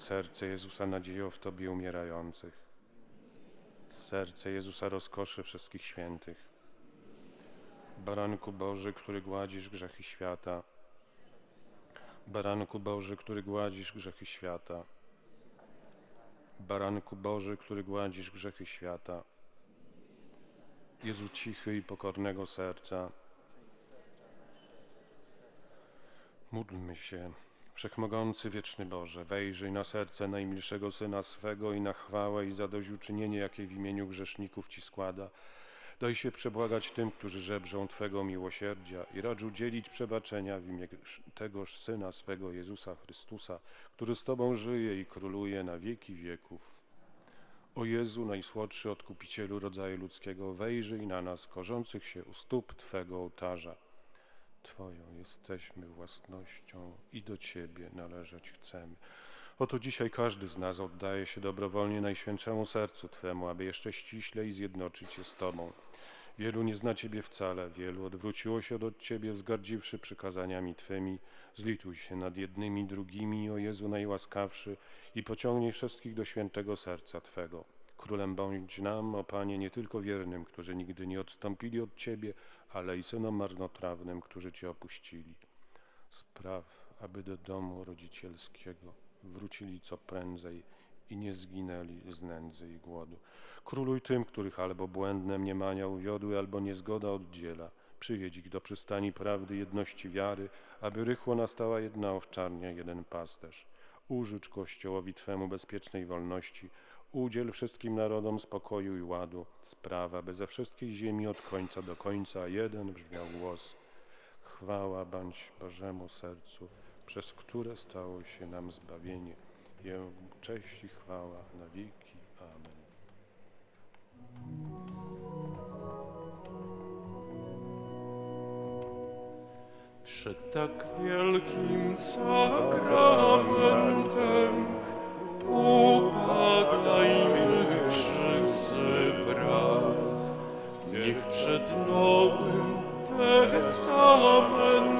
Serce Jezusa nadzieją w Tobie umierających. Serce Jezusa rozkoszy wszystkich świętych. Baranku Boży, który gładzisz grzechy świata. Baranku Boży, który gładzisz grzechy świata. Baranku Boży, który gładzisz grzechy świata. Jezu cichy i pokornego serca. Módlmy się. Wszechmogący wieczny Boże, wejrzyj na serce najmilszego Syna swego i na chwałę i zadośćuczynienie, jakie w imieniu grzeszników Ci składa. Daj się przebłagać tym, którzy żebrzą Twego miłosierdzia i racz udzielić przebaczenia w imię tegoż Syna swego Jezusa Chrystusa, który z Tobą żyje i króluje na wieki wieków. O Jezu, najsłodszy odkupicielu rodzaju ludzkiego, wejrzyj na nas, korzących się u stóp Twego ołtarza. Twoją jesteśmy własnością i do Ciebie należeć chcemy. Oto dzisiaj każdy z nas oddaje się dobrowolnie Najświętszemu Sercu Twemu, aby jeszcze ściślej zjednoczyć się z Tobą. Wielu nie zna Ciebie wcale, wielu odwróciło się od Ciebie, wzgardziwszy przykazaniami Twymi. Zlituj się nad jednymi, drugimi, o Jezu najłaskawszy, i pociągnij wszystkich do świętego serca Twego. Królem bądź nam, o Panie, nie tylko wiernym, którzy nigdy nie odstąpili od Ciebie, ale i synom marnotrawnym, którzy Cię opuścili. Spraw, aby do domu rodzicielskiego wrócili co prędzej i nie zginęli z nędzy i głodu. Króluj tym, których albo błędne mniemania uwiodły, albo niezgoda oddziela. Przywiedź ich do przystani prawdy, jedności wiary, aby rychło nastała jedna owczarnia, jeden pasterz. Użycz Kościołowi Twemu bezpiecznej wolności, udziel wszystkim narodom spokoju i ładu, sprawa, by ze wszystkiej ziemi od końca do końca jeden brzmiał głos. Chwała bądź Bożemu sercu, przez które stało się nam zbawienie. Jemu cześć i chwała na wieki. Amen. Przed tak wielkim sakramentem Versammlung.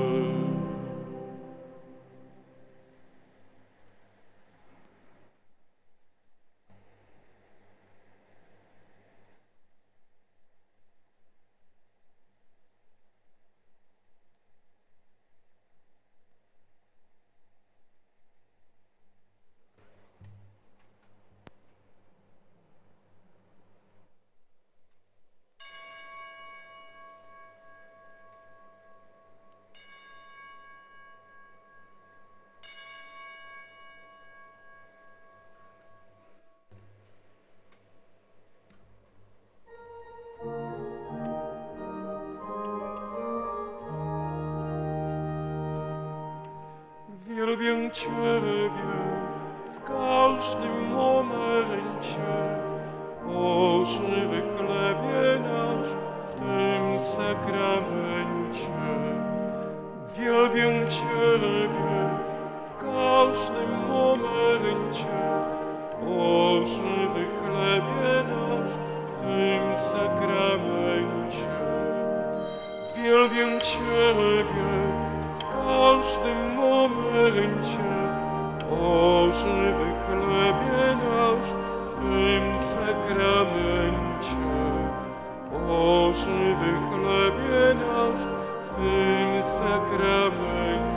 Wielbię Ciebie w każdym momencie, o żywy chlebie nasz w tym sakramencie. Wielbię Ciebie w każdym momencie, o żywy chlebie nasz w tym sakramencie. Uwielbię Ciebie każdym momencie. O żywy chlebie nasz w tym sakramencie. O żywy chlebie nasz w tym sakramencie.